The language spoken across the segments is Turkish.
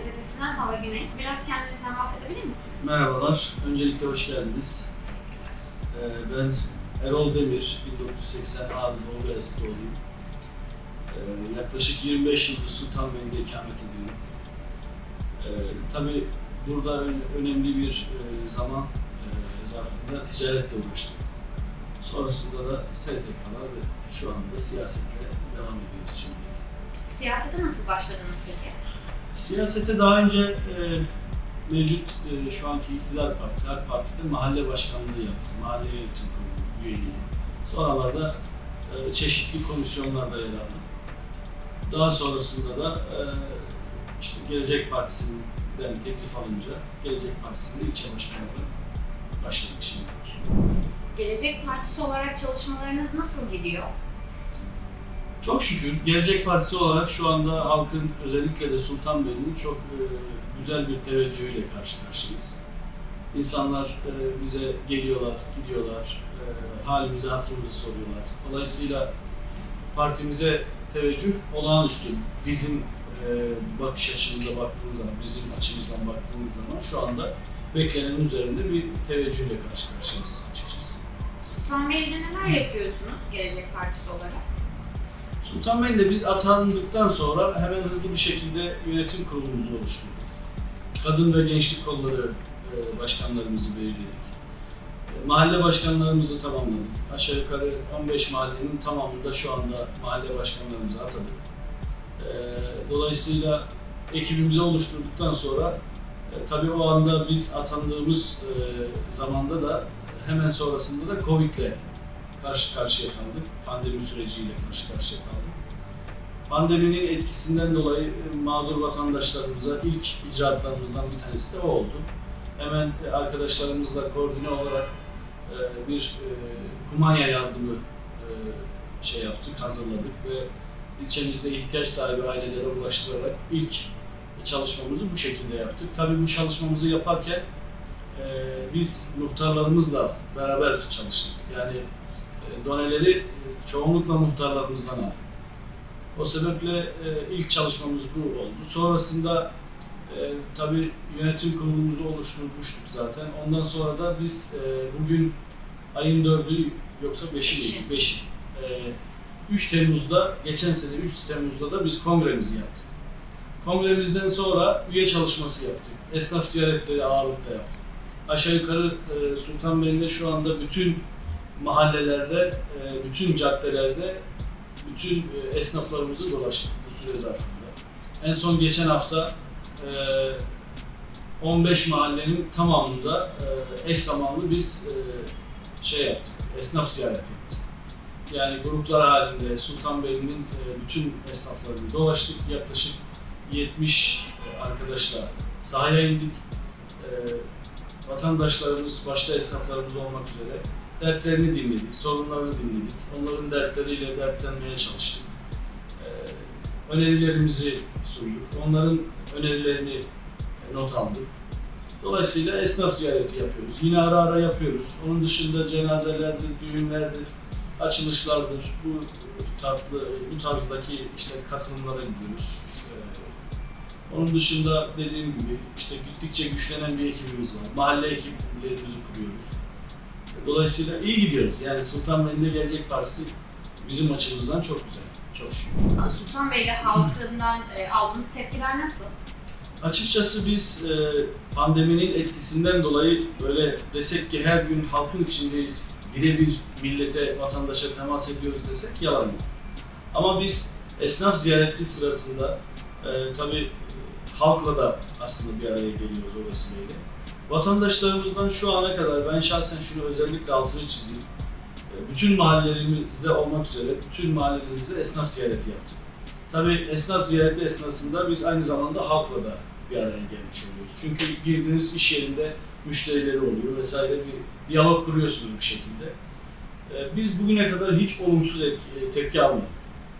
gazetesinden Hava Güney. Biraz kendinizden bahsedebilir misiniz? Merhabalar, öncelikle hoş geldiniz. Ee, ben Erol Demir, 1980 Arif Olgayası doğumluyum. Ee, yaklaşık 25 yıldır Sultanbeyli'de ikamet ediyorum. Ee, tabii burada önemli bir e, zaman e, zarfında ticaretle uğraştım. Sonrasında da STK'lar ve şu anda da siyasetle devam ediyoruz şimdi. Siyasete nasıl başladınız peki? Siyasete daha önce e, mevcut e, şu anki iktidar partisi, AK Parti'de mahalle başkanlığı yaptım. Mahalle yönetim kurulu üyeliği. Sonralarda e, çeşitli komisyonlarda yer aldım. Daha sonrasında da e, işte Gelecek Partisi'nden teklif alınca Gelecek Partisi'nde ilçe başkanlığı başladık şimdilik. Gelecek Partisi olarak çalışmalarınız nasıl gidiyor? Çok şükür Gelecek Partisi olarak şu anda halkın özellikle de Sultanbeyli'nin çok e, güzel bir teveccühüyle karşı karşıyayız. İnsanlar e, bize geliyorlar, gidiyorlar, e, halimizi, hatırımızı soruyorlar. Dolayısıyla partimize teveccüh olağanüstü. Bizim e, bakış açımıza baktığınız zaman, bizim açımızdan baktığımız zaman şu anda beklenenin üzerinde bir teveccühle karşı karşıyayız açıkçası. Sultanbeyli'de neler yapıyorsunuz Gelecek Partisi olarak? Sultanbeyli'de biz atandıktan sonra hemen hızlı bir şekilde yönetim kurulumuzu oluşturduk. Kadın ve gençlik kolları e, başkanlarımızı belirledik. E, Mahalle başkanlarımızı tamamladık. Aşağı yukarı 15 mahallenin tamamında şu anda mahalle başkanlarımızı atadık. E, Dolayısıyla ekibimizi oluşturduktan sonra tabii o anda biz atandığımız zamanda da hemen sonrasında da Covid'le karşı karşıya kaldık. Pandemi süreciyle karşı karşıya kaldık. Pandeminin etkisinden dolayı e, mağdur vatandaşlarımıza ilk icraatlarımızdan bir tanesi de o oldu. Hemen e, arkadaşlarımızla koordine olarak e, bir kumanya yardımı şey yaptık, hazırladık ve ilçemizde ihtiyaç sahibi ailelere ulaştırarak ilk çalışmamızı bu şekilde yaptık. Tabii bu çalışmamızı yaparken biz muhtarlarımızla beraber çalıştık. Yani doneleri e, çoğunlukla muhtarlarımızdan aldık. O sebeple e, ilk çalışmamız bu oldu. Sonrasında e, tabii yönetim kurulumuzu oluşturmuştuk zaten. Ondan sonra da biz e, bugün ayın 4'ü yoksa 5'i Beşi. miydi? 5'i. E, 3 Temmuz'da, geçen sene 3 Temmuz'da da biz kongremizi yaptık. Kongremizden sonra üye çalışması yaptık. Esnaf ziyaretleri ağırlıkla yaptık. Aşağı yukarı e, Sultanbeyli'de şu anda bütün mahallelerde, e, bütün caddelerde bütün e, esnaflarımızı dolaştık bu süre zarfında. En son geçen hafta e, 15 mahallenin tamamında e, eş zamanlı biz e, şey yaptık, esnaf ziyareti yaptık. Yani gruplar halinde Sultanbeyli'nin e, bütün esnaflarını dolaştık. Yaklaşık 70 arkadaşla sahaya indik. E, vatandaşlarımız, başta esnaflarımız olmak üzere dertlerini dinledik, sorunlarını dinledik. Onların dertleriyle dertlenmeye çalıştık. Ee, önerilerimizi sunduk. Onların önerilerini not aldık. Dolayısıyla esnaf ziyareti yapıyoruz. Yine ara ara yapıyoruz. Onun dışında cenazelerdir, düğünlerdir, açılışlardır. Bu tatlı, bu tarzdaki işte katılımlara gidiyoruz. Ee, onun dışında dediğim gibi işte gittikçe güçlenen bir ekibimiz var. Mahalle ekiplerimizi kuruyoruz. Dolayısıyla iyi gidiyoruz. Yani Sultanbeyli'nde Gelecek Partisi bizim açımızdan çok güzel. Çok şükür. Sultanbeyli halkından e, aldığınız tepkiler nasıl? Açıkçası biz e, pandeminin etkisinden dolayı böyle desek ki her gün halkın içindeyiz, birebir millete, vatandaşa temas ediyoruz desek yalan olur. Ama biz esnaf ziyareti sırasında e, tabii halkla da aslında bir araya geliyoruz o vesileyle. Vatandaşlarımızdan şu ana kadar ben şahsen şunu özellikle altını çizeyim. E, Bütün mahallelerimizde olmak üzere bütün mahallelerimizde esnaf ziyareti yaptık. Tabii esnaf ziyareti esnasında biz aynı zamanda halkla da bir araya gelmiş oluyoruz. Çünkü girdiğiniz iş yerinde müşterileri oluyor vesaire bir diyalog kuruyorsunuz bir şekilde. E, Biz bugüne kadar hiç olumsuz etki- tepki almadık.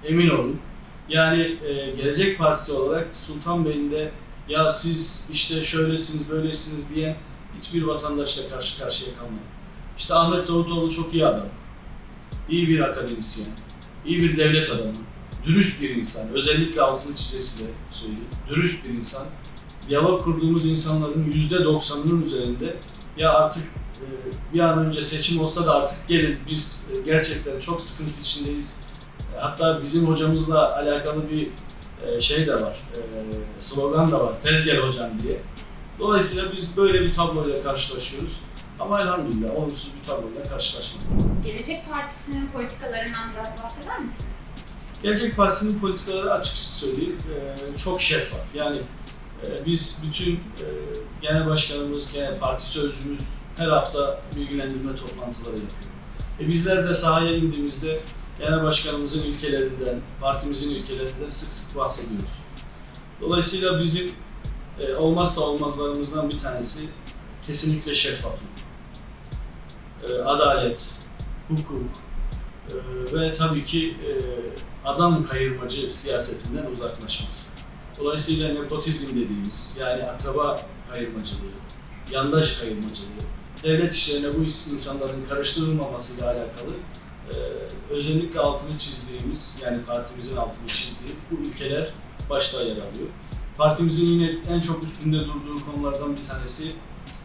Emin olun. Yani e, Gelecek Partisi olarak Sultanbeyli'nde ya siz işte şöylesiniz böylesiniz diyen hiçbir vatandaşla karşı karşıya kalmadık. İşte Ahmet Davutoğlu çok iyi adam. İyi bir akademisyen, iyi bir devlet adamı, dürüst bir insan. Özellikle altını çize çize söyleyeyim. Dürüst bir insan. diyalog kurduğumuz insanların %90'ının üzerinde ya artık e, bir an önce seçim olsa da artık gelin biz e, gerçekten çok sıkıntı içindeyiz. E, Hatta bizim hocamızla alakalı bir e, şey de var, e, slogan da var, tez gel hocam diye. Dolayısıyla biz böyle bir tabloyla karşılaşıyoruz. Ama elhamdülillah olumsuz bir tabloyla karşılaşmadık. Gelecek Partisi'nin politikalarından biraz bahseder misiniz? Gelecek Partisi'nin politikaları açıkça söyleyeyim e, çok şeffaf. Yani e, biz bütün e, genel başkanımız, genel parti sözcümüz her hafta bilgilendirme toplantıları yapıyor. E bizler de sahaya indiğimizde genel başkanımızın ilkelerinden, partimizin ilkelerinden sık sık bahsediyoruz. Dolayısıyla bizim e, olmazsa olmazlarımızdan bir tanesi kesinlikle şeffaflık, e, adalet, hukuk e, ve tabii ki e, adam kayırmacı siyasetinden uzaklaşması. Dolayısıyla nepotizm dediğimiz yani akraba kayırmacılığı, yandaş kayırmacılığı, devlet işlerine bu insanların karıştırılmamasıyla alakalı özellikle altını çizdiğimiz yani partimizin altını çizdiği bu ilkeler başta yer alıyor. Partimizin yine en çok üstünde durduğu konulardan bir tanesi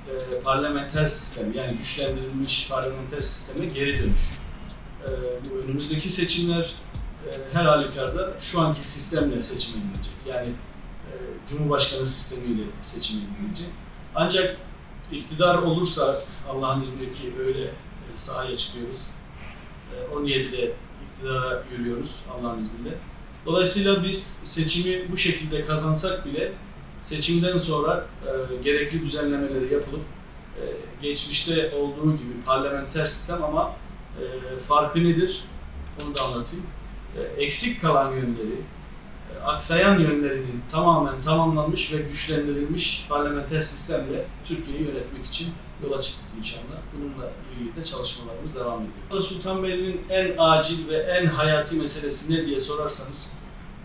e, parlamenter sistem yani güçlendirilmiş parlamenter sisteme geri dönüş. E, bu önümüzdeki seçimler e, her halükarda şu anki sistemle seçim edilecek. Yani e, Cumhurbaşkanı sistemiyle seçim edilecek. Ancak iktidar olursa Allah'ın izniyle ki öyle e, sahaya çıkıyoruz. O niyetle iktidara yürüyoruz Allah'ın izniyle. Dolayısıyla biz seçimi bu şekilde kazansak bile seçimden sonra e, gerekli düzenlemeleri yapılıp e, geçmişte olduğu gibi parlamenter sistem ama e, farkı nedir? Onu da anlatayım. E, eksik kalan yönleri, e, aksayan yönlerinin tamamen tamamlanmış ve güçlendirilmiş parlamenter sistemle Türkiye'yi yönetmek için yola çıktık inşallah. Bununla ilgili de çalışmalarımız devam ediyor. Sultanbeyli'nin en acil ve en hayati meselesi ne diye sorarsanız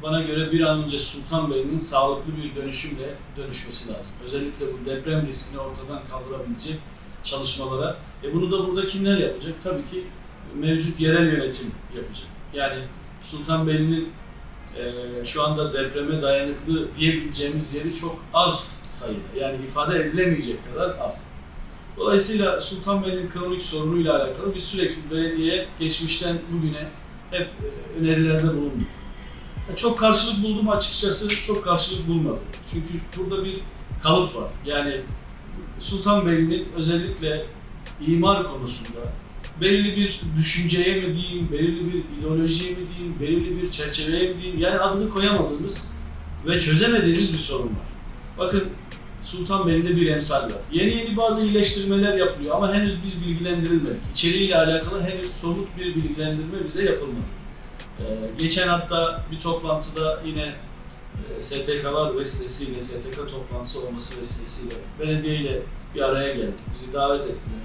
bana göre bir an önce Sultanbeyli'nin sağlıklı bir dönüşümle dönüşmesi lazım. Özellikle bu deprem riskini ortadan kaldırabilecek çalışmalara. E bunu da burada kimler yapacak? Tabii ki mevcut yerel yönetim yapacak. Yani Sultanbeyli'nin e, şu anda depreme dayanıklı diyebileceğimiz yeri çok az sayıda. Yani ifade edilemeyecek kadar az. Dolayısıyla Sultanbeyli'nin kronik sorunuyla alakalı biz sürekli belediyeye geçmişten bugüne hep e, önerilerde bulunduk. Çok karşılık buldum açıkçası, çok karşılık bulmadım. Çünkü burada bir kalıp var. Yani Sultanbeyli'nin özellikle imar konusunda belirli bir düşünceye mi diyeyim, belirli bir ideolojiye mi diyeyim, belirli bir çerçeveye mi diyeyim, yani adını koyamadığımız ve çözemediğimiz bir sorun var. Bakın Sultanbeyli'de bir emsal var. Yeni yeni bazı iyileştirmeler yapılıyor ama henüz biz bilgilendirilmedik. İçeriğiyle alakalı henüz somut bir bilgilendirme bize yapılmadı. Ee, geçen hatta bir toplantıda yine e, STK'lar vesilesiyle, STK toplantısı olması vesilesiyle belediye ile bir araya geldik. Bizi davet ettiler.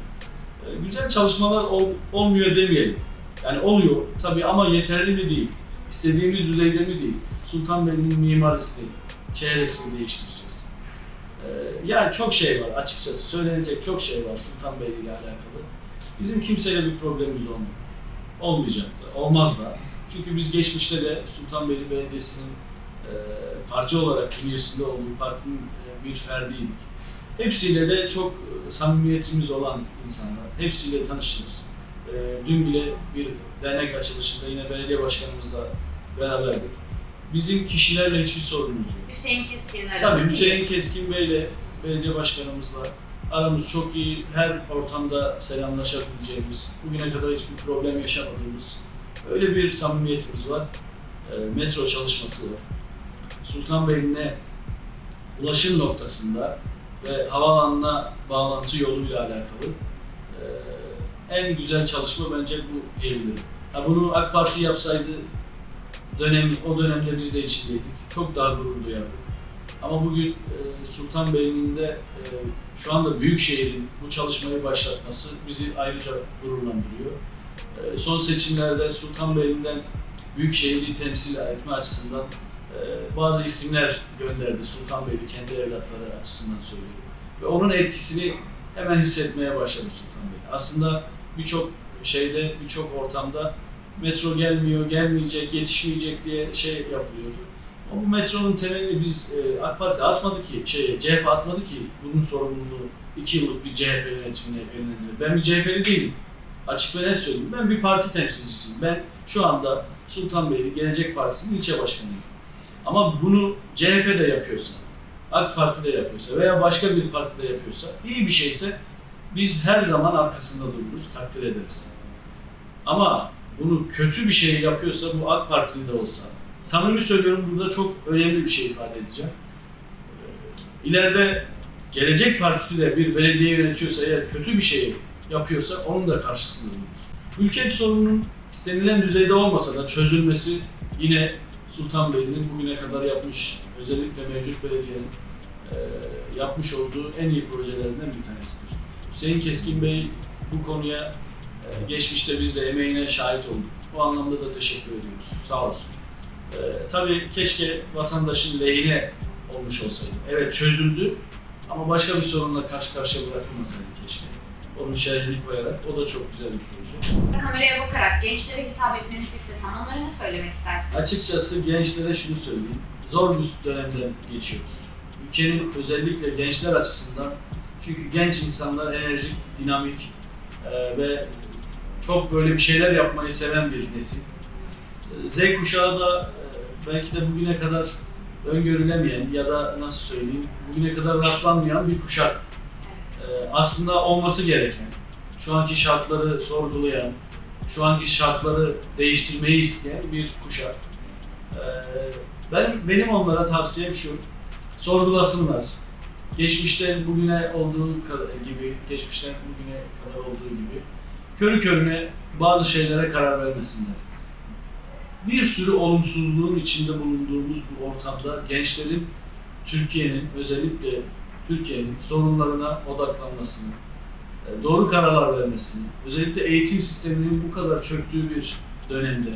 Ee, güzel çalışmalar ol- olmuyor demeyelim. Yani oluyor tabii ama yeterli mi değil. İstediğimiz düzeyde mi değil. Sultanbeyli'nin mimarisini, çehresini değiştireceğiz. Ee, yani çok şey var açıkçası. Söylenecek çok şey var Sultanbeyli ile alakalı. Bizim kimseyle bir problemimiz olmadı. Olmayacak da, olmaz da. Çünkü biz geçmişte de Sultanbeyli Belediyesi'nin e, parti olarak bünyesinde olduğu partinin e, bir ferdiydik. Hepsiyle de çok e, samimiyetimiz olan insanlar. Hepsiyle tanışırız. E, dün bile bir dernek açılışında yine belediye başkanımızla beraberdik. Bizim kişilerle hiçbir sorunumuz yok. Hüseyin Keskin'in Tabii aramızda. Hüseyin Keskin Bey'le belediye başkanımızla aramız çok iyi. Her ortamda selamlaşabileceğimiz, bugüne kadar hiçbir problem yaşamadığımız öyle bir samimiyetimiz var. E, metro çalışması var. Sultanbeyli'ne ulaşım noktasında ve havaalanına bağlantı yoluyla alakalı e, en güzel çalışma bence bu diyebilirim. Ha bunu AK Parti yapsaydı dönem o dönemde biz de içindeydik. Çok daha gurur duyardık. Ama bugün e, Sultanbeyli'nin de e, şu anda Büyükşehir'in bu çalışmayı başlatması bizi ayrıca gururlandırıyor. E, son seçimlerde Sultanbeyli'nden Büyükşehir'i temsil etme açısından bazı isimler gönderdi Sultanbeyli kendi evlatları açısından söylüyorum. Ve onun etkisini hemen hissetmeye başladı Sultanbeyli. Aslında birçok şeyde, birçok ortamda metro gelmiyor, gelmeyecek, yetişmeyecek diye şey yapılıyordu. Ama bu metronun temelini biz e, AK Parti atmadı ki, şey, CHP atmadı ki bunun sorumluluğu iki yıllık bir CHP yönetimine yönlendirir. Ben bir CHP'li değilim. Açık ve net söyleyeyim. Ben bir parti temsilcisiyim. Ben şu anda Sultanbeyli Gelecek Partisi'nin ilçe başkanıyım. Ama bunu CHP de yapıyorsa, AK Parti de yapıyorsa veya başka bir parti de yapıyorsa, iyi bir şeyse biz her zaman arkasında dururuz, takdir ederiz. Ama bunu kötü bir şey yapıyorsa bu AK Parti'nin de olsa, samimi söylüyorum burada çok önemli bir şey ifade edeceğim. Ee, İleride Gelecek Partisi de bir belediye yönetiyorsa eğer kötü bir şey yapıyorsa onun da karşısında dururuz. Ülke sorununun istenilen düzeyde olmasa da çözülmesi yine Sultanbeyli'nin bugüne kadar yapmış, özellikle mevcut belediyenin e, yapmış olduğu en iyi projelerinden bir tanesidir. Hüseyin Keskin Bey bu konuya e, geçmişte biz de emeğine şahit olduk. Bu anlamda da teşekkür ediyoruz. Sağ olsun. E, tabii keşke vatandaşın lehine olmuş olsaydı. Evet çözüldü ama başka bir sorunla karşı karşıya bırakılmasaydı keşke. Onun şerhini koyarak. O da çok güzel bir proje. Kameraya bakarak gençlere hitap etmenizi istesem onlara ne söylemek istersiniz? Açıkçası gençlere şunu söyleyeyim. Zor bir dönemden geçiyoruz. Ülkenin özellikle gençler açısından çünkü genç insanlar enerjik, dinamik e, ve çok böyle bir şeyler yapmayı seven bir nesil. E, Z kuşağı da e, belki de bugüne kadar öngörülemeyen ya da nasıl söyleyeyim bugüne kadar rastlanmayan bir kuşak. E, aslında olması gereken, şu anki şartları sorgulayan, şu anki şartları değiştirmeyi isteyen bir kuşak. Ee, ben benim onlara tavsiyem şu, sorgulasınlar. Geçmişten bugüne olduğu gibi, geçmişten bugüne kadar olduğu gibi körü körüne bazı şeylere karar vermesinler. Bir sürü olumsuzluğun içinde bulunduğumuz bu ortamda gençlerin Türkiye'nin özellikle Türkiye'nin sorunlarına odaklanmasını, e, doğru kararlar vermesini, özellikle eğitim sisteminin bu kadar çöktüğü bir dönemde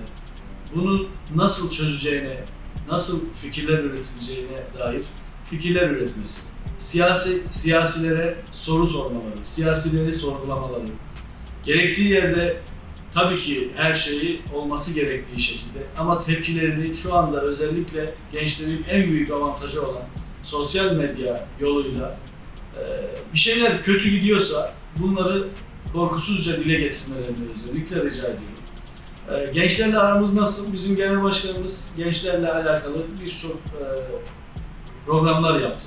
bunu nasıl çözeceğine, nasıl fikirler üretileceğine dair fikirler üretmesi, siyasi siyasilere soru sormaları, siyasileri sorgulamaları, gerektiği yerde tabii ki her şeyi olması gerektiği şekilde ama tepkilerini şu anda özellikle gençlerin en büyük avantajı olan sosyal medya yoluyla e, bir şeyler kötü gidiyorsa bunları korkusuzca dile getirmelerini özellikle rica ediyorum. Ee, Gençlerle aramız nasıl? Bizim genel başkanımız gençlerle alakalı birçok e, programlar yaptı.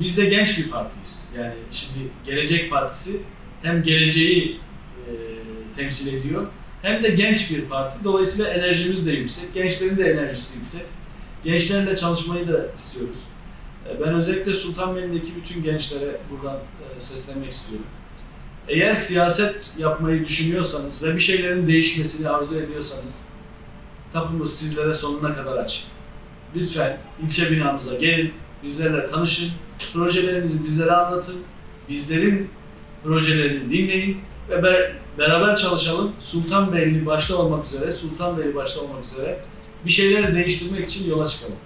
Biz de genç bir partiyiz. Yani şimdi Gelecek Partisi hem geleceği e, temsil ediyor hem de genç bir parti. Dolayısıyla enerjimiz de yüksek. Gençlerin de enerjisi yüksek. Gençlerle çalışmayı da istiyoruz. Ee, Ben özellikle Sultanbeyli'ndeki bütün gençlere buradan e, seslenmek istiyorum. Eğer siyaset yapmayı düşünüyorsanız ve bir şeylerin değişmesini arzu ediyorsanız kapımız sizlere sonuna kadar açık. Lütfen ilçe binamıza gelin, bizlerle tanışın, projelerinizi bizlere anlatın, bizlerin projelerini dinleyin ve be- beraber çalışalım. Sultanbeyli başta olmak üzere, Sultanbeyli başta olmak üzere bir şeyleri değiştirmek için yola çıkalım.